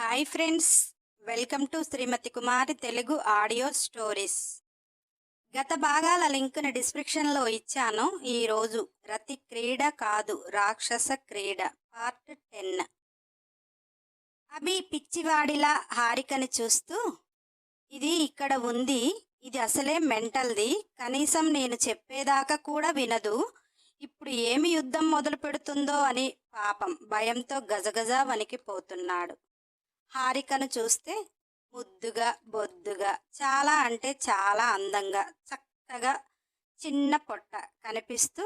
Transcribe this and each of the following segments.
Hi friends welcome to Srimathi Kumari Telugu audio stories. గత భాగాల లింక్ను డిస్క్రిప్షన్లో ఇచ్చాను. ఈరోజు రతి క్రీడ కాదు రాక్షస క్రీడ పార్ట్ టెన్. అభి పిచ్చివాడిలా హారికని చూస్తూ ఇది ఇక్కడ ఉంది ఇది అసలే మెంటల్ది కనీసం నేను చెప్పేదాకా కూడా వినదు ఇప్పుడు ఏమి యుద్ధం మొదలు పెడుతుందో అని పాపం భయంతో గజగజ వణికిపోతున్నాడు. హారికను చూస్తే ముద్దుగా బొద్దుగా చాలా అంటే చాలా అందంగా చక్కగా చిన్న పొట్ట కనిపిస్తూ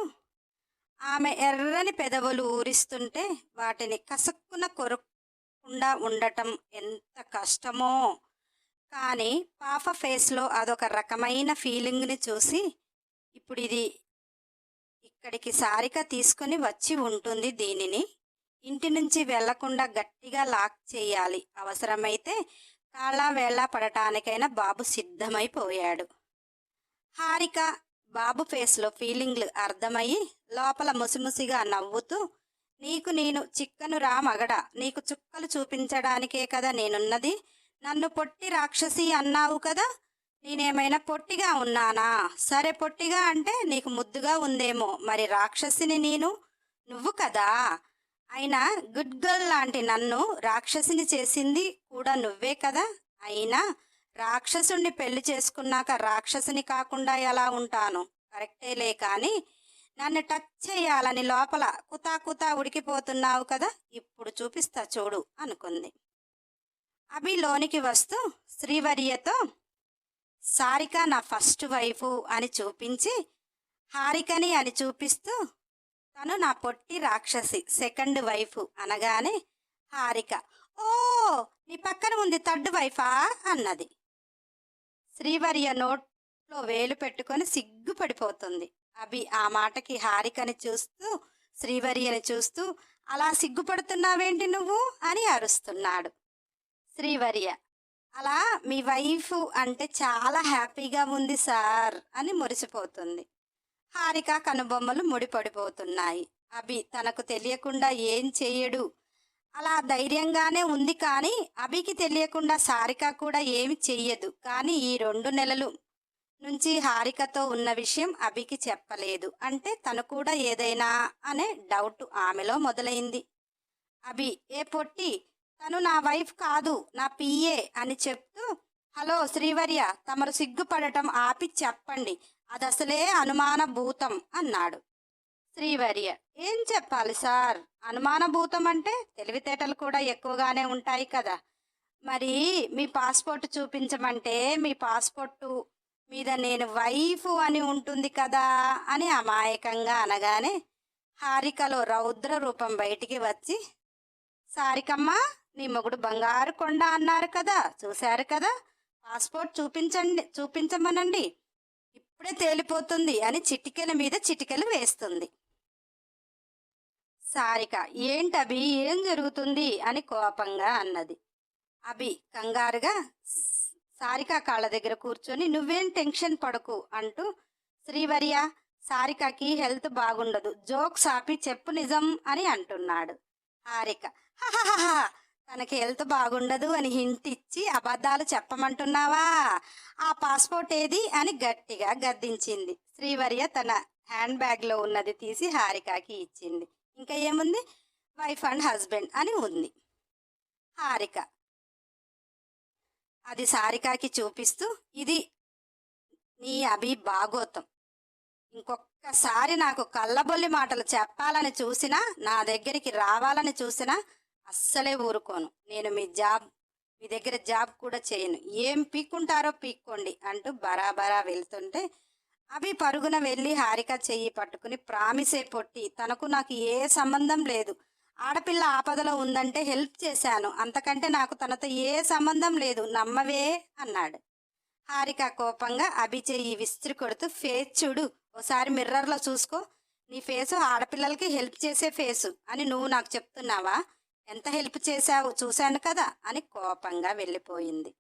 ఆమె ఎర్రని పెదవులు ఊరిస్తుంటే వాటిని కసక్కున కొరకుండా ఉండటం ఎంత కష్టమో. కానీ పాప ఫేస్లో అదొక రకమైన ఫీలింగ్ని చూసి ఇప్పుడు ఇది ఇక్కడికి సారిక తీసుకుని వచ్చి ఉంటుంది దీనిని. ఇంటి నుంచి వెళ్ళకుండా గట్టిగా లాక్ చేయాలి. అవసరమైతే కాళ్ళ వేళ పడటానికైనా బాబు సిద్ధమైపోయాడు. హారిక బాబు ఫేస్లో ఫీలింగ్లు అర్థమయ్యి లోపల ముసిముసిగా నవ్వుతూ నీకు నేను చిక్కను రా మగడ. నీకు చుక్కలు చూపించడానికే కదా నేనున్నది. నన్ను పొట్టి రాక్షసి అన్నావు కదా. నేనేమైనా పొట్టిగా ఉన్నానా? సరే పొట్టిగా అంటే నీకు ముద్దుగా ఉందేమో. మరి రాక్షసిని నేను? నువ్వు కదా. అయినా గుడ్ గర్ల్ లాంటి నన్ను రాక్షసిని చేసింది కూడా నువ్వే కదా? అయినా రాక్షసుణ్ణి పెళ్ళి చేసుకున్నాక రాక్షసుని కాకుండా ఎలా ఉంటాను? కరెక్టేలే కానీ నన్ను టచ్ చేయాలని లోపల కుతా కుతా ఉడికిపోతున్నావు కదా? ఇప్పుడు చూపిస్తా చూడు అనుకుంది. అభి లోనికి వస్తూ శ్రీవర్యతో సారిక నా ఫస్ట్ వైఫ్ అని చూపించి హారికని అని చూపిస్తూ తను నా పొట్టి రాక్షసి సెకండ్ వైఫ్ అనగానే హారిక ఓ నీ పక్కన ఉంది థర్డ్ వైఫా అన్నది. శ్రీవర్య నోట్లో వేలు పెట్టుకొని సిగ్గుపడిపోతుంది. అభి ఆ మాటకి హారికని చూస్తూ శ్రీవర్యని చూస్తూ అలా సిగ్గుపడుతున్నావేంటి నువ్వు? అని అరుస్తున్నాడు. శ్రీవర్య అలా మీ వైఫ్ అంటే చాలా హ్యాపీగా ఉంది సార్ అని మురిసిపోతుంది. హారిక కనుబొమ్మలు ముడిపడిపోతున్నాయి. అభి తనకు తెలియకుండా ఏం చెయ్యడు అలా ధైర్యంగానే ఉంది కానీ అభికి తెలియకుండా సారిక కూడా ఏమి చెయ్యదు. కానీ ఈ రెండు నెలలు నుంచి హారికతో ఉన్న విషయం అభికి చెప్పలేదు. అంటే తను కూడా ఏదైనా అనే డౌట్ ఆమెలో మొదలైంది. అభి ఏ పొట్టి తను నా వైఫ్ కాదు నా పిఏ అని చెప్తూ హలో శ్రీవర్య తమరు సిగ్గుపడటం ఆపి చెప్పండి. అదసలే అనుమానభూతం అన్నాడు. శ్రీవర్య ఏం చెప్పాలి సార్? అనుమానభూతం అంటే తెలివితేటలు కూడా ఎక్కువగానే ఉంటాయి కదా. మరి మీ పాస్పోర్ట్ చూపించమంటే మీ పాస్పోర్టు మీద నేను వైఫ్ అని ఉంటుంది కదా అని అమాయకంగా అనగానే హారికలో రౌద్ర రూపం బయటికి వచ్చి సారికమ్మ నీ మొగుడు బంగారు కొండ అన్నారు కదా చూశారు కదా? పాస్పోర్ట్ చూపించండి చూపించమనండి. ఇప్పుడే తేలిపోతుంది అని చిటికెల మీద చిటికెలు వేస్తుంది. సారిక ఏంటి అభి? ఏం జరుగుతుంది? అని కోపంగా అన్నది. అభి కంగారుగా సారిక కాళ్ళ దగ్గర కూర్చొని నువ్వేం టెన్షన్ పడకు అంటూ శ్రీవర్య సారికకి హెల్త్ బాగుండదు. జోక్స్ ఆపి చెప్పు నిజం అని అంటున్నాడు హారిక. హహహహ! తనకి హెల్త్ బాగుండదు అని హింట్ ఇచ్చి అబద్ధాలు చెప్పమంటున్నావా? ఆ పాస్పోర్ట్ ఏది? అని గట్టిగా గద్దించింది. శ్రీవర్య తన హ్యాండ్ బ్యాగ్లో ఉన్నది తీసి హారికకి ఇచ్చింది. ఇంకా ఏముంది? వైఫ్ అండ్ హస్బెండ్ అని ఉంది. హారిక. అది సారికాకి చూపిస్తూ ఇది నీ అభి భాగోతం. ఇంకొక్కసారి నాకు కళ్ళబొల్లి మాటలు చెప్పాలని చూసినా నా దగ్గరికి రావాలని చూసినా అస్సలే ఊరుకోను. నేను మీ జాబ్ మీ దగ్గర జాబ్ కూడా చేయను. ఏం పీక్కుంటారో పీక్కోండి అంటూ బరాబరా వెళ్తుంటే అవి పరుగున వెళ్ళి హారిక చెయ్యి పట్టుకుని ప్రామిసే పొట్టి తనకు నాకు ఏ సంబంధం లేదు. ఆడపిల్ల ఆపదలో ఉందంటే హెల్ప్ చేశాను. అంతకంటే నాకు తనతో ఏ సంబంధం లేదు. నమ్మవే అన్నాడు. హారిక కోపంగా అభి చెయ్యి విస్త్రి కొడుతూ ఫేస్ చూడు ఓసారి మిర్రర్లో చూసుకో. నీ ఫేసు ఆడపిల్లలకి హెల్ప్ చేసే ఫేసు అని నువ్వు నాకు చెప్తున్నావా? ఎంత హెల్ప్ చేశావు చూశాను కదా అని కోపంగా వెళ్ళిపోయింది.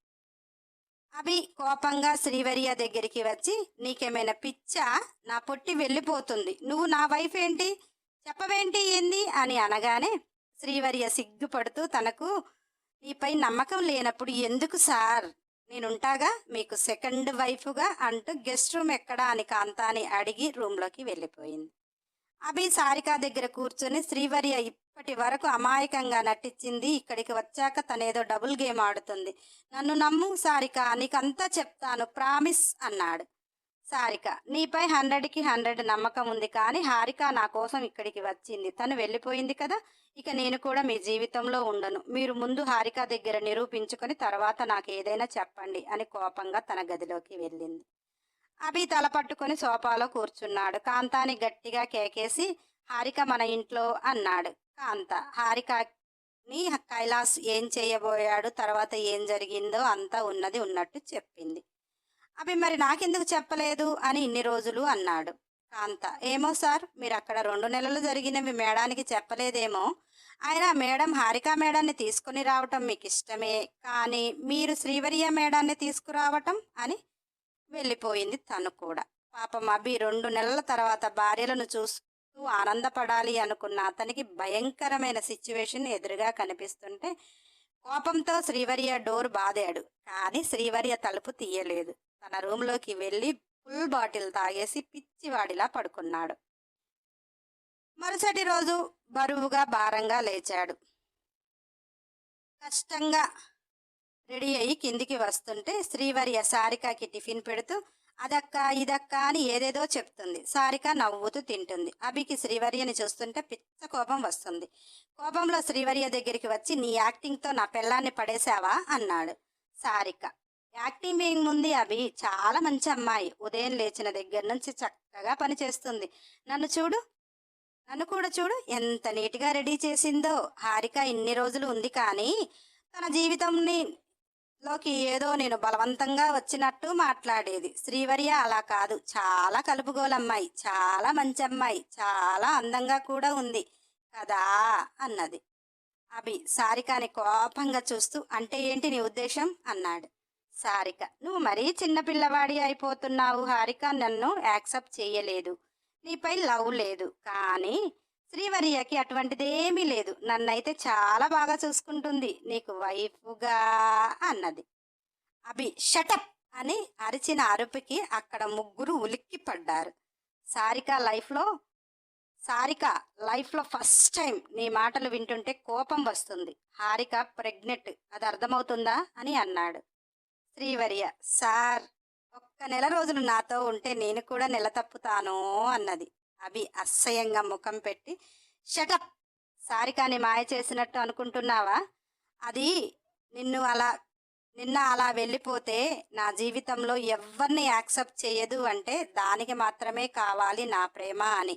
అభి కోపంగా శ్రీవర్య దగ్గరికి వచ్చి నీకేమైనా పిచ్చా? నా పొట్టి వెళ్ళిపోతుంది. నువ్వు నా వైఫ్ ఏంటి? చెప్పవేంటి ఏంది? అని అనగానే శ్రీవర్య సిగ్గుపడుతూ తనకు నీపై నమ్మకం లేనప్పుడు ఎందుకు సార్? నేనుంటాగా మీకు సెకండ్ వైఫ్గా అంటూ గెస్ట్ రూమ్ ఎక్కడా అని కాంతాని అడిగి రూమ్లోకి వెళ్ళిపోయింది. అభి సారిక దగ్గర కూర్చొని శ్రీవర్య ఇప్పటి వరకు అమాయకంగా నటించింది ఇక్కడికి వచ్చాక తనేదో డబుల్ గేమ్ ఆడుతుంది. నన్ను నమ్ము సారిక నీకంతా చెప్తాను ప్రామిస్ అన్నాడు. సారిక నీపై హండ్రెడ్కి హండ్రెడ్ నమ్మకం ఉంది కానీ హారిక నా కోసం ఇక్కడికి వచ్చింది. తను వెళ్ళిపోయింది కదా ఇక నేను కూడా మీ జీవితంలో ఉండను. మీరు ముందు హారిక దగ్గర నిరూపించుకొని తర్వాత నాకు ఏదైనా చెప్పండి అని కోపంగా తన గదిలోకి వెళ్ళింది. అభి తల పట్టుకొని సోఫాలో కూర్చున్నాడు. కాంతాని గట్టిగా కేకేసి హారిక మన ఇంట్లో అన్నాడు. కాంత హారికని కైలాస్ ఏం చేయబోయాడు తర్వాత ఏం జరిగిందో అంతా ఉన్నది ఉన్నట్టు చెప్పింది. అవి మరి నాకెందుకు చెప్పలేదు అని ఇన్ని రోజులు అన్నాడు. కాంత ఏమో సార్ మీరు అక్కడ రెండు నెలలు జరిగినవి మేడానికి చెప్పలేదేమో. ఆయన మేడం హారిక మేడాన్ని తీసుకుని రావటం మీకు ఇష్టమే కానీ మీరు శ్రీవర్య మేడాన్ని తీసుకురావటం అని వెళ్ళిపోయింది తను కూడా. పాపం అభి రెండు నెలల తర్వాత భార్యలను చూసు ఆనందపడాలి అనుకున్న అతనికి భయంకరమైన సిచ్యువేషన్ ఎదురుగా కనిపిస్తుంటే కోపంతో శ్రీవర్య డోర్ బాదాడు. కానీ శ్రీవర్య తలుపు తీయలేదు. తన రూమ్లోకి వెళ్ళి ఫుల్ బాటిల్ తాగేసి పిచ్చివాడిలా పడుకున్నాడు. మరుసటి రోజు బరువుగా భారంగా లేచాడు. కష్టంగా రెడీ అయ్యి కిందికి వస్తుంటే శ్రీవర్య సారికకి టిఫిన్ పెడుతూ అదక్క ఇదక్క అని ఏదేదో చెప్తుంది. సారిక నవ్వుతూ తింటుంది. అభికి శ్రీవర్యని చూస్తుంటే పిచ్చ కోపం వస్తుంది. కోపంలో శ్రీవర్య దగ్గరికి వచ్చి నీ యాక్టింగ్తో నా పిల్లాన్ని పడేశావా? అన్నాడు సారిక. యాక్టింగ్ ఏముంది అభి? చాలా మంచి అమ్మాయి. ఉదయం లేచిన దగ్గర నుంచి చక్కగా పనిచేస్తుంది నన్ను చూడు నన్ను కూడా చూడు. ఎంత నీట్గా రెడీ చేసిందో. హారిక ఇన్ని రోజులు ఉంది కానీ తన జీవితంని లోకి ఏదో నేను బలవంతంగా వచ్చినట్టు మాట్లాడేది. శ్రీవర్య అలా కాదు. చాలా కలుపుగోలమ్మాయి. చాలా మంచి అమ్మాయి చాలా అందంగా కూడా ఉంది. కదా? అన్నది. అభి సారికాని కోపంగా చూస్తూ అంటే ఏంటి నీ ఉద్దేశం? అన్నాడు. సారిక నువ్వు మరీ చిన్నపిల్లవాడి అయిపోతున్నావు హారిక. నన్ను యాక్సెప్ట్ చేయలేదు. నీపై లవ్ లేదు. కానీ శ్రీవర్యకి అటువంటిదేమీ లేదు. నన్నైతే చాలా బాగా చూసుకుంటుంది. నీకు వైఫ్గా అన్నది. అభి షటప్ అని అరిచిన అరుపుకి అక్కడ ముగ్గురు ఉలిక్కి పడ్డారు. సారిక లైఫ్లో సారిక లైఫ్లో ఫస్ట్ టైం నీ మాటలు వింటుంటే కోపం వస్తుంది. హారిక ప్రెగ్నెంట్ అది అర్థమవుతుందా అని అన్నాడు. శ్రీవర్య సార్ ఒక్క నెల రోజులు నాతో ఉంటే నేను కూడా నెల తప్పుతాను అన్నది. అభి అసహ్యంగా ముఖం పెట్టి షటప్ సారికాని మాయ చేసినట్టు అనుకుంటున్నావా? అది నిన్ను అలా నిన్న అలా వెళ్ళిపోతే నా జీవితంలో ఎవరిని యాక్సెప్ట్ చేయదు అంటే దానికి మాత్రమే కావాలి నా ప్రేమ అని.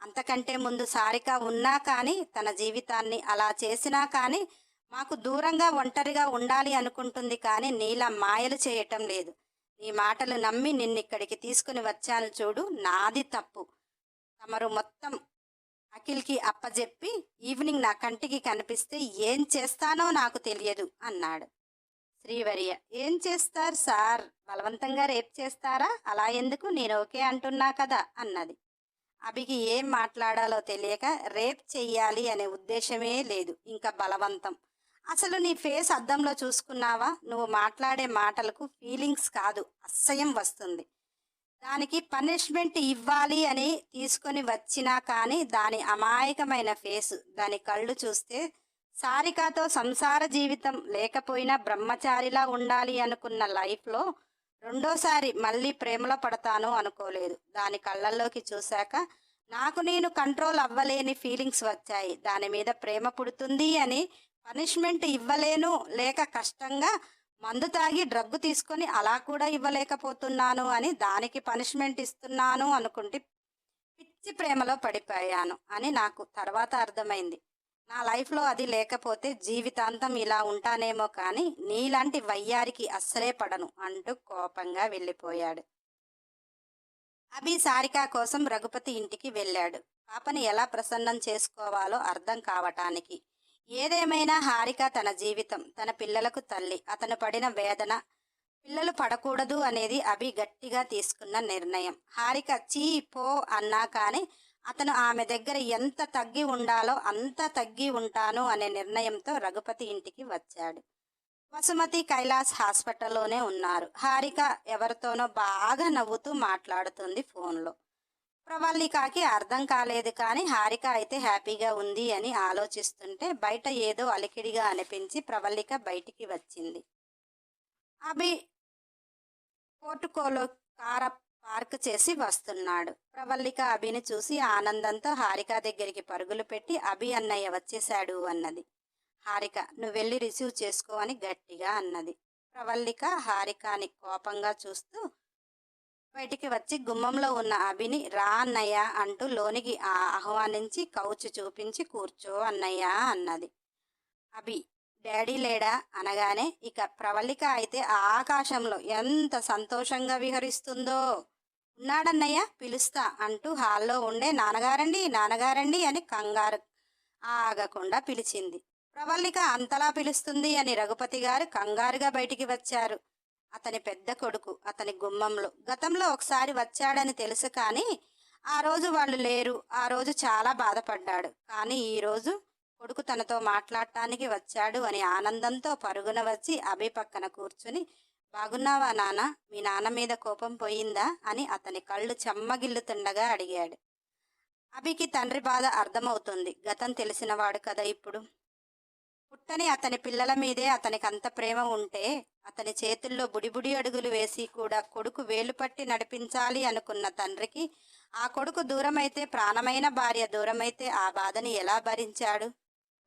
అంతకంటే ముందు సారిక ఉన్నా కానీ తన జీవితాన్ని అలా చేసినా కానీ మాకు దూరంగా ఒంటరిగా ఉండాలి అనుకుంటుంది కానీ నీలా మాయలు చేయటం లేదు. నీ మాటలు నమ్మి నిన్నిక్కడికి తీసుకుని వచ్చాను చూడు నాది తప్పు. తమరు మొత్తం అఖిల్కి అప్పజెప్పి ఈవినింగ్ నా కంటికి కనిపిస్తే ఏం చేస్తానో నాకు తెలియదు అన్నాడు. శ్రీవర్య ఏం చేస్తారు సార్? బలవంతంగా రేప్ చేస్తారా? అలా ఎందుకు? నేను ఓకే అంటున్నా కదా అన్నది. అభికి ఏం మాట్లాడాలో తెలియక రేప్ చెయ్యాలి అనే ఉద్దేశమే లేదు ఇంకా బలవంతం. అసలు నీ ఫేస్ అద్దంలో చూసుకున్నావా? నువ్వు మాట్లాడే మాటలకు ఫీలింగ్స్ కాదు అసహ్యం వస్తుంది. దానికి పనిష్మెంట్ ఇవ్వాలి అని తీసుకొని వచ్చినా కానీ దాని అమాయకమైన ఫేసు దాని కళ్ళు చూస్తే సారికాతో సంసార జీవితం లేకపోయినా బ్రహ్మచారిలా ఉండాలి అనుకున్న లైఫ్లో రెండోసారి మళ్ళీ ప్రేమలో పడతాను అనుకోలేదు. దాని కళ్ళల్లోకి చూశాక నాకు నేను కంట్రోల్ అవ్వలేని ఫీలింగ్స్ వచ్చాయి. దాని మీద ప్రేమ పుడుతుంది అని పనిష్మెంట్ ఇవ్వలేను లేక కష్టంగా మందు తాగి డ్రగ్గు తీసుకొని అలా కూడా ఇవ్వలేకపోతున్నాను అని దానికి పనిష్మెంట్ ఇస్తున్నాను అనుకుంటే పిచ్చి ప్రేమలో పడిపోయాను అని నాకు తర్వాత అర్థమైంది. నా లైఫ్లో అది లేకపోతే జీవితాంతం ఇలా ఉంటానేమో కానీ నీలాంటి వయ్యారికి అస్సలే పడను అంటూ కోపంగా వెళ్ళిపోయాడు. అభి సారిక కోసం రఘుపతి ఇంటికి వెళ్ళాడు. పాపని ఎలా ప్రసన్నం చేసుకోవాలో అర్థం కావటానికి ఏదేమైనా హారిక తన జీవితం తన పిల్లలకు తల్లి అతను పడిన వేదన పిల్లలు పడకూడదు అనేది అభి గట్టిగా తీసుకున్న నిర్ణయం. హారిక చీ పో అన్నా కానీ అతను ఆమె దగ్గర ఎంత తగ్గి ఉండాలో అంత తగ్గి ఉంటాను అనే నిర్ణయంతో రఘుపతి ఇంటికి వచ్చాడు. వసుమతి కైలాస్ హాస్పిటల్లోనే ఉన్నారు. హారిక ఎవరితోనో బాగా నవ్వుతూ మాట్లాడుతుంది ఫోన్లో. ప్రవల్లికకి అర్థం కాలేదు కానీ హారిక అయితే హ్యాపీగా ఉంది అని ఆలోచిస్తుంటే బయట ఏదో అలికిడిగా అనిపించి ప్రవల్లిక బయటికి వచ్చింది. అభి పోర్టుకోలో కార పార్క్ చేసి వస్తున్నాడు. ప్రవల్లిక అభిని చూసి ఆనందంతో హారిక దగ్గరికి పరుగులు పెట్టి అభి అన్నయ్య వచ్చేశాడు అన్నది. హారిక నువ్వు వెళ్ళి రిసీవ్ చేసుకో అని గట్టిగా అన్నది. ప్రవల్లిక హారికాని కోపంగా చూస్తూ బయటికి వచ్చి గుమ్మంలో ఉన్న అభిని రా అన్నయ్య అంటూ లోనికి ఆ- ఆహ్వానించి కౌచు చూపించి కూర్చో అన్నయ్య అన్నది. అభి డాడీ లేడా? అనగానే ఇక ప్రవళిక అయితే ఆకాశంలో ఎంత సంతోషంగా విహరిస్తుందో. ఉన్నాడన్నయ్య పిలుస్తా అంటూ హాల్లో ఉండే నాన్నగారండి నాన్నగారండి అని కంగారు ఆగకుండా పిలిచింది. ప్రవళిక అంతలా పిలుస్తుంది అని రఘుపతి గారు కంగారుగా బయటికి వచ్చారు. అతని పెద్ద కొడుకు అతని గుమ్మంలో. గతంలో ఒకసారి వచ్చాడని తెలుసు కానీ ఆ రోజు వాళ్ళు లేరు. ఆ రోజు చాలా బాధపడ్డాడు. కానీ ఈరోజు కొడుకు తనతో మాట్లాడటానికి వచ్చాడు అని ఆనందంతో పరుగున వచ్చి అభి పక్కన కూర్చుని బాగున్నావా నాన్న? మీ నాన్న మీద కోపం పోయిందా? అని అతని కళ్ళు చెమ్మగిల్లుతుండగా అడిగాడు. అభికి తండ్రి బాధ అర్థమవుతుంది. గతం తెలిసినవాడు కదా ఇప్పుడు. పుట్టని అతని పిల్లల మీదే అతనికి అంత ప్రేమ ఉంటే అతని చేతుల్లో బుడిబుడి అడుగులు వేసి కూడా కొడుకు వేలు పట్టి నడిపించాలి అనుకున్న తండ్రికి ఆ కొడుకు దూరమైతే ప్రాణమైన భార్య దూరమైతే ఆ బాధని ఎలా భరించాడు?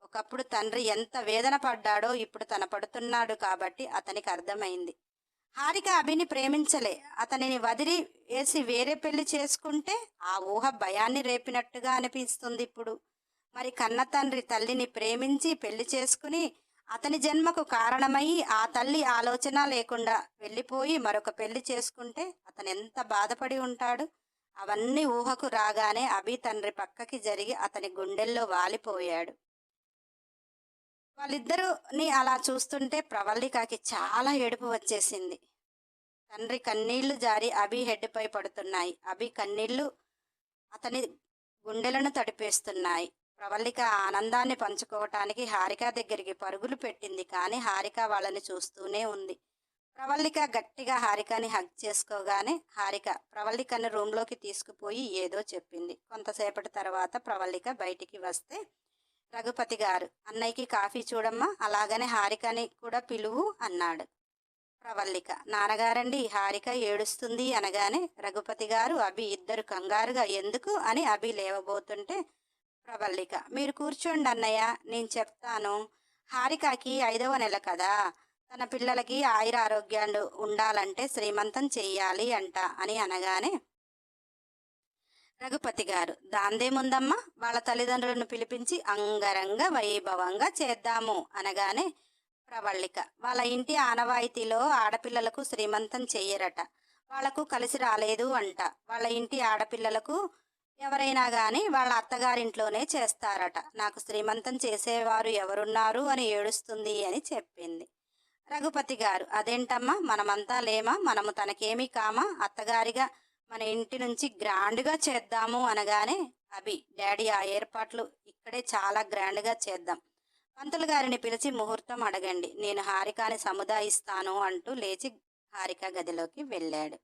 ఒకప్పుడు తండ్రి ఎంత వేదన పడ్డాడో ఇప్పుడు తన పడుతున్నాడు కాబట్టి అతనికి అర్థమైంది. హారిక అభిని ప్రేమించలే. అతనిని వదిలి వేసి వేరే పెళ్ళి చేసుకుంటే ఆ ఊహ భయాన్ని రేపినట్టుగా అనిపిస్తుంది ఇప్పుడు. మరి కన్న తండ్రి తల్లిని ప్రేమించి పెళ్ళి చేసుకుని అతని జన్మకు కారణమై ఆ తల్లి ఆలోచన లేకుండా వెళ్ళిపోయి మరొక పెళ్ళి చేసుకుంటే అతను ఎంత బాధపడి ఉంటాడు? అవన్నీ ఊహకు రాగానే అభి తండ్రి పక్కకి జరిగి అతని గుండెల్లో వాలిపోయాడు. వాళ్ళిద్దరుని అలా చూస్తుంటే ప్రవల్లికాకి చాలా ఏడుపు వచ్చేసింది. తండ్రి కన్నీళ్ళు జారి అభి హెడ్పై పడుతున్నాయి. అభి కన్నీళ్ళు అతని గుండెలను తడిపేస్తున్నాయి. ప్రవల్లిక ఆనందాన్ని పంచుకోవటానికి హారిక దగ్గరికి పరుగులు పెట్టింది కానీ హారిక వాళ్ళని చూస్తూనే ఉంది. ప్రవల్లిక గట్టిగా హారికని హగ్ చేసుకోగానే హారిక ప్రవల్లికను రూమ్లోకి తీసుకుపోయి ఏదో చెప్పింది. కొంతసేపటి తర్వాత ప్రవల్లిక బయటికి వస్తే రఘుపతి గారు అన్నయ్యకి కాఫీ చూడమ్మా అలాగనే హారికని కూడా పిలువు అన్నాడు. ప్రవల్లిక నాన్నగారండి హారిక ఏడుస్తుంది అనగానే రఘుపతి గారు అభి ఇద్దరు కంగారుగా ఎందుకు? అని అభి లేవబోతుంటే ప్రవల్లిక మీరు కూర్చోండి అన్నయ్య నేను చెప్తాను. హారికకి ఐదవ నెల కదా. తన పిల్లలకి ఆయుర ఆరోగ్యాలు ఉండాలంటే శ్రీమంతం చెయ్యాలి అంట అని అనగానే రఘుపతి గారు దాందేముందమ్మా? వాళ్ళ తల్లిదండ్రులను పిలిపించి అంగరంగ వైభవంగా చేద్దాము అనగానే ప్రవళిక వాళ్ళ ఇంటి ఆనవాయితీలో ఆడపిల్లలకు శ్రీమంతం చెయ్యరట. వాళ్ళకు కలిసి రాలేదు అంట. వాళ్ళ ఇంటి ఆడపిల్లలకు ఎవరైనా గాని వాళ్ళ అత్తగారింట్లోనే చేస్తారట. నాకు శ్రీమంతం చేసేవారు ఎవరున్నారు అని ఏడుస్తుంది అని చెప్పింది. రఘుపతి గారు అదేంటమ్మా? మనమంతా లేమా? మనము తనకేమీ కామా? అత్తగారిగా మన ఇంటి నుంచి గ్రాండ్గా చేద్దాము అనగానే అభి డాడీ ఆ ఏర్పాట్లు ఇక్కడే చాలా గ్రాండ్గా చేద్దాం. పంతులు గారిని పిలిచి ముహూర్తం అడగండి. నేను హారికాని సముదాయిస్తాను అంటూ లేచి హారిక గదిలోకి వెళ్ళాడు.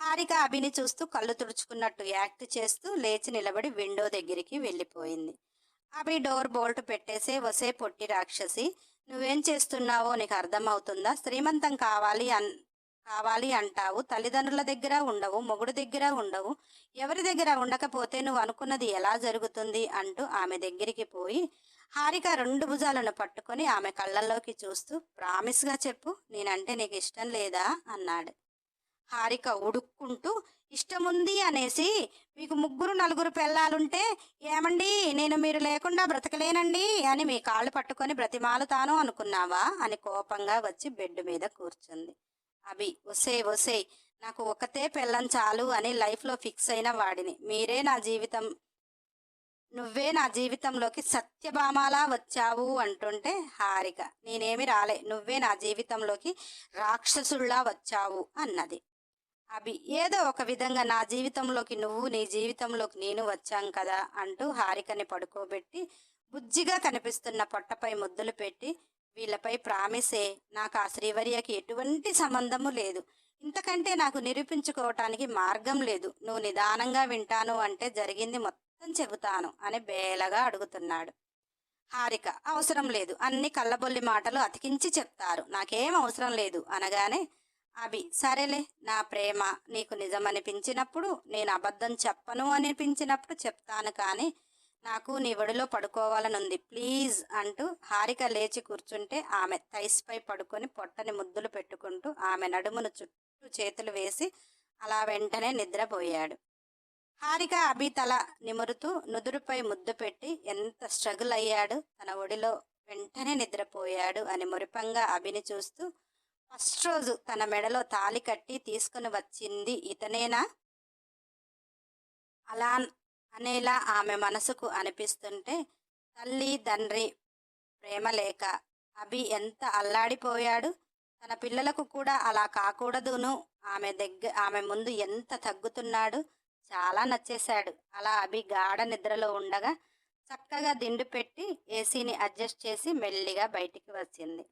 హారిక అభిని చూస్తూ కళ్ళు తుడుచుకున్నట్టు యాక్ట్ చేస్తూ లేచి నిలబడి విండో దగ్గరికి వెళ్ళిపోయింది. అభి డోర్ బోల్ట్ పెట్టేసే వసే పొట్టి రాక్షసి నువ్వేం చేస్తున్నావో నీకు అర్థమవుతుందా? శ్రీమంతం కావాలి అన్ కావాలి అంటావు. తల్లిదండ్రుల దగ్గర ఉండవు మొగుడు దగ్గర ఉండవు. ఎవరి దగ్గర ఉండకపోతే నువ్వు అనుకున్నది ఎలా జరుగుతుంది? అంటూ ఆమె దగ్గరికి పోయి హారిక రెండు భుజాలను పట్టుకొని ఆమె కళ్ళల్లోకి చూస్తూ ప్రామిస్గా చెప్పు నేనంటే నీకు ఇష్టం లేదా? అన్నాడు. హారిక ఉడుక్కుంటూ ఇష్టముంది అనేసి మీకు ముగ్గురు నలుగురు పిల్లలుంటే ఏమండి నేను మీరు లేకుండా బ్రతకలేనండి అని మీ కాళ్ళు పట్టుకొని బ్రతిమాలుతాను అనుకున్నావా అని కోపంగా వచ్చి బెడ్ మీద కూర్చుంది. అభి ఒసే ఒసే నాకు ఒకతే పెళ్ళం చాలు అని లైఫ్లో ఫిక్స్ అయిన వాడిని. మీరే నా జీవితం నువ్వే నా జీవితంలోకి సత్యభామాలా వచ్చావు అంటుంటే హారిక నేనేమి రాలే నువ్వే నా జీవితంలోకి రాక్షసుల్లా వచ్చావు అన్నది. అభి ఏదో ఒక విధంగా నా జీవితంలోకి నువ్వు నీ జీవితంలోకి నేను వచ్చాం కదా అంటూ హారికని పడుకోబెట్టి బుజ్జిగా కనిపిస్తున్న పొట్టపై ముద్దులు పెట్టి వీళ్ళపై ప్రామిసే నాకు ఆ శ్రీవర్యకి ఎటువంటి సంబంధము లేదు. ఇంతకంటే నాకు నిరూపించుకోవటానికి మార్గం లేదు. నువ్వు నిదానంగా వింటాను అంటే జరిగింది మొత్తం చెబుతాను అని బేలగా అడుగుతున్నాడు. హారిక అవసరం లేదు. అన్ని కళ్ళబొల్లి మాటలు అతికించి చెప్తారు. నాకేం అవసరం లేదు అనగానే అభి సరేలే నా ప్రేమ నీకు నిజమనిపించినప్పుడు నేను అబద్ధం చెప్పను అనిపించినప్పుడు చెప్తాను కానీ నాకు నీ ఒడిలో పడుకోవాలనుంది. ప్లీజ్ అంటూ హారిక లేచి కూర్చుంటే ఆమె తైస్పై పడుకొని పొట్టని ముద్దులు పెట్టుకుంటూ ఆమె నడుమును చుట్టూ చేతులు వేసి అలా వెంటనే నిద్రపోయాడు. హారిక అభి తల నిమురుతూ నుదురుపై ముద్దు పెట్టి ఎంత స్ట్రగుల్ అయ్యాడు తన ఒడిలో వెంటనే నిద్రపోయాడు అని మురిపంగా అభిని చూస్తూ ఫస్ట్ రోజు తన మెడలో తాలి కట్టి తీసుకుని వచ్చింది ఇతనేనా? అలా అనేలా ఆమె మనసుకు అనిపిస్తుంటే తల్లి తండ్రి ప్రేమ లేక అభి ఎంత అల్లాడిపోయాడు. తన పిల్లలకు కూడా అలా కాకూడదును. ఆమె దగ్గర ఆమె ముందు ఎంత తగ్గుతున్నాడు. చాలా నచ్చేశాడు. అలా అభి గాఢ నిద్రలో ఉండగా చక్కగా దిండు పెట్టి ఏసీని అడ్జస్ట్ చేసి మెల్లిగా బయటికి వచ్చింది.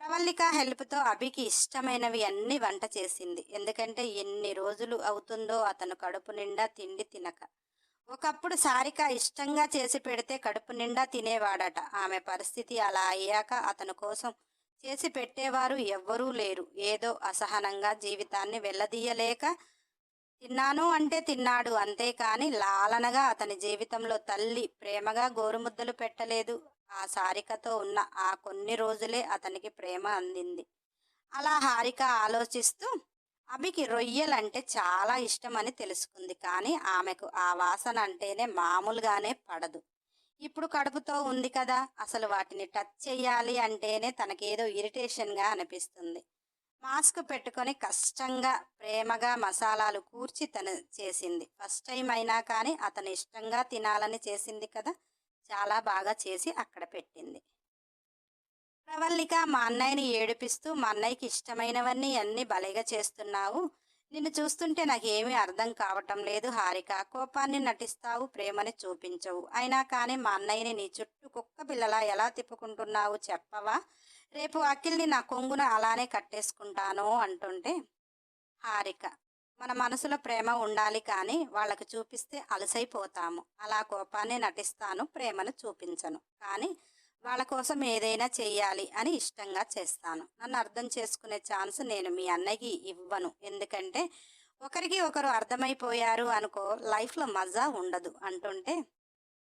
ప్రవల్లిక హెల్ప్తో అభికి ఇష్టమైనవి అన్ని వంట చేసింది. ఎందుకంటే ఎన్ని రోజులు అవుతుందో అతను కడుపు నిండా తిండి తినక. ఒకప్పుడు సారిక ఇష్టంగా చేసి పెడితే కడుపు నిండా తినేవాడట. ఆమె పరిస్థితి అలా అయ్యాక అతను కోసం చేసి పెట్టేవారు ఎవ్వరూ లేరు. ఏదో అసహనంగా జీవితాన్ని వెళ్ళదీయలేక తిన్నాను అంటే తిన్నాడు అంతేకాని లాలనగా అతని జీవితంలో తల్లి ప్రేమగా గోరుముద్దలు పెట్టలేదు. ఆ సారికతో ఉన్న ఆ కొన్ని రోజులే అతనికి ప్రేమ అందింది. అలా హారిక ఆలోచిస్తూ అభికి రొయ్యలంటే చాలా ఇష్టమని తెలుసుకుంది కానీ ఆమెకు ఆ వాసన అంటేనే మామూలుగానే పడదు. ఇప్పుడు కడుపుతో ఉంది కదా అసలు వాటిని టచ్ చేయాలి అంటేనే తనకేదో ఇరిటేషన్గా అనిపిస్తుంది. మాస్క్ పెట్టుకొని కష్టంగా ప్రేమగా మసాలాలు కూర్చి తను చేసింది. ఫస్ట్ టైం అయినా కానీ అతను ఇష్టంగా తినాలని చేసింది కదా చాలా బాగా చేసి అక్కడ పెట్టింది. ప్రవల్లిక మా అన్నయ్యని ఏడిపిస్తూ మా అన్నయ్యకి ఇష్టమైనవన్నీ అన్నీ భలేగా చేస్తున్నావు. నిన్ను చూస్తుంటే నాకేమీ అర్థం కావటం లేదు. హారిక కోపాన్ని నటిస్తావు ప్రేమని చూపించవు. అయినా కానీ మా అన్నయ్యని నీ చుట్టూ కుక్క పిల్లలా ఎలా తిప్పుకుంటున్నావు చెప్పవా? రేపు అఖిల్ని నా కొంగున అలానే కట్టేసుకుంటాను అంటుంటే హారిక మన మనసులో ప్రేమ ఉండాలి కానీ వాళ్ళకి చూపిస్తే అలసైపోతాము. అలా కోపాన్ని నటిస్తాను ప్రేమను చూపించను. కానీ వాళ్ళ కోసం ఏదైనా చెయ్యాలి అని ఇష్టంగా చేస్తాను. నన్ను అర్థం చేసుకునే ఛాన్స్ నేను మీ అన్నయ్యకి ఇవ్వను. ఎందుకంటే ఒకరికి ఒకరు అర్థమైపోయారు అనుకో లైఫ్లో మజా ఉండదు అంటుంటే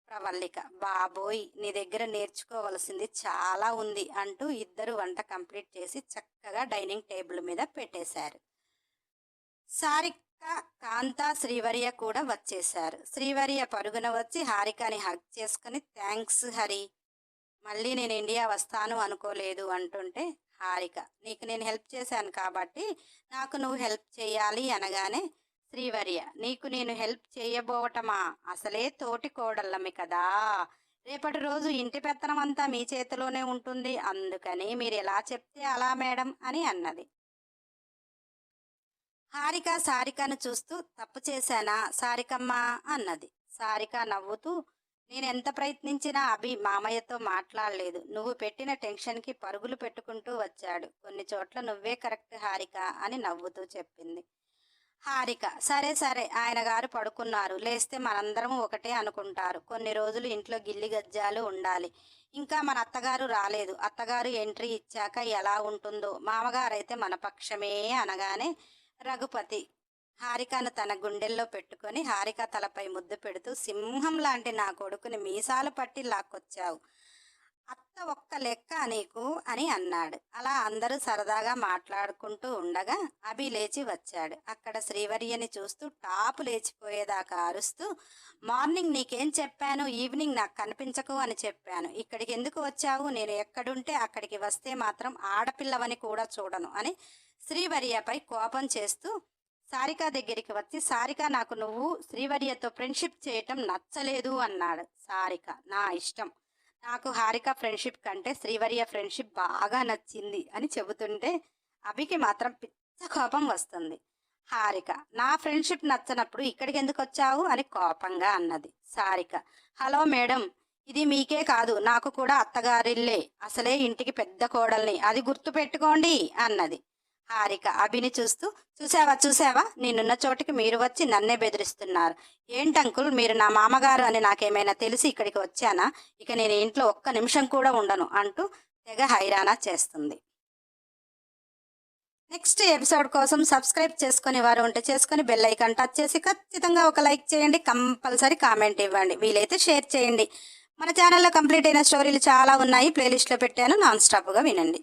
ప్రవల్లిక. బాబోయ్ నీ దగ్గర నేర్చుకోవలసింది చాలా ఉంది అంటూ ఇద్దరు వంట కంప్లీట్ చేసి చక్కగా డైనింగ్ టేబుల్ మీద పెట్టేశారు. సారిక కాంత శ్రీవర్య కూడా వచ్చేశారు. శ్రీవర్య పరుగున వచ్చి హారికని హక్ చేసుకుని థ్యాంక్స్ హరి మళ్ళీ నేను ఇండియా వస్తాను అనుకోలేదు అంటుంటే హారిక నీకు నేను హెల్ప్ చేశాను కాబట్టి నాకు నువ్వు హెల్ప్ చేయాలి అనగానే శ్రీవర్య నీకు నేను హెల్ప్ చేయబోవటమా? అసలే తోటి కోడళ్ళమి కదా. రేపటి రోజు ఇంటి పెత్తనం అంతా మీ చేతిలోనే ఉంటుంది. అందుకని మీరు ఎలా చెప్తే అలా మేడం అని అన్నది. హారిక సారికను చూస్తూ తప్పు చేశానా సారికమ్మ? అన్నది. సారిక నవ్వుతూ నేను ఎంత ప్రయత్నించినా అభి మామయ్యతో మాట్లాడలేదు. నువ్వు పెట్టిన టెన్షన్కి పరుగులు పెట్టుకుంటూ వచ్చాడు. కొన్ని చోట్ల నువ్వే కరెక్ట్ హారిక అని నవ్వుతూ చెప్పింది. హారిక సరే సరే ఆయన గారు పడుకున్నారు. లేస్తే మనందరం ఒకటే అనుకుంటారు. కొన్ని రోజులు ఇంట్లో గిల్లి గజ్జాలు ఉండాలి. ఇంకా మన అత్తగారు రాలేదు. అత్తగారు ఎంట్రీ ఇచ్చాక ఎలా ఉంటుందో మామగారైతే మన పక్షమే అనగానే రఘుపతి. హారికను తన గుండెల్లో పెట్టుకొని హారిక తలపై ముద్దు పెడుతూ సింహం లాంటి నా కొడుకుని మీసాలు పట్టి లాక్కొచ్చావు. అత్త ఒక్క లెక్క నీకు అని అన్నాడు. అలా అందరూ సరదాగా మాట్లాడుకుంటూ ఉండగా అభి లేచి వచ్చాడు. అక్కడ శ్రీవర్యని చూస్తూ టాపు లేచిపోయేదాకా అరుస్తూ మార్నింగ్ నీకేం చెప్పాను? ఈవినింగ్ నాకు కనిపించకు అని చెప్పాను. ఇక్కడికి ఎందుకు వచ్చావు? నేను ఎక్కడుంటే అక్కడికి వస్తే మాత్రం ఆడపిల్లవని కూడా చూడను అని శ్రీవర్యపై కోపం చేస్తూ సారిక దగ్గరికి వచ్చి సారిక నాకు నువ్వు శ్రీవర్యతో ఫ్రెండ్షిప్ చేయటం నచ్చలేదు అన్నాడు సారిక. నా ఇష్టం. నాకు హారిక ఫ్రెండ్షిప్ కంటే శ్రీవర్య ఫ్రెండ్షిప్ బాగా నచ్చింది అని చెబుతుంటే అభికి మాత్రం పిచ్చ కోపం వస్తుంది. హారిక నా ఫ్రెండ్షిప్ నచ్చనప్పుడు ఇక్కడికి ఎందుకు వచ్చావు? అని కోపంగా అన్నది. సారిక హలో మేడం ఇది మీకే కాదు నాకు కూడా అత్తగారిల్లే అసలే ఇంటికి పెద్ద కోడల్ని అది గుర్తు పెట్టుకోండి అన్నది. హారిక అభిని చూస్తూ చూసావా చూసావా నేనున్న చోటికి మీరు వచ్చి నన్నే బెదిరిస్తున్నారు. ఏంటంకుల్ మీరు నా మామగారు అని నాకేమైనా తెలిసి ఇక్కడికి వచ్చానా? ఇక నేను ఇంట్లో ఒక్క నిమిషం కూడా ఉండను అంటూ తెగ హైరానా చేస్తుంది. నెక్స్ట్ ఎపిసోడ్ కోసం సబ్స్క్రైబ్ చేసుకుని వారు ఉంటే చేసుకుని బెల్ ఐకాన్ టచ్ చేసి ఖచ్చితంగా ఒక లైక్ చేయండి కంపల్సరీ కామెంట్ ఇవ్వండి వీలైతే షేర్ చేయండి. మన ఛానల్లో కంప్లీట్ అయిన స్టోరీలు చాలా ఉన్నాయి ప్లేలిస్ట్లో పెట్టాను నాన్ స్టాప్గా వినండి.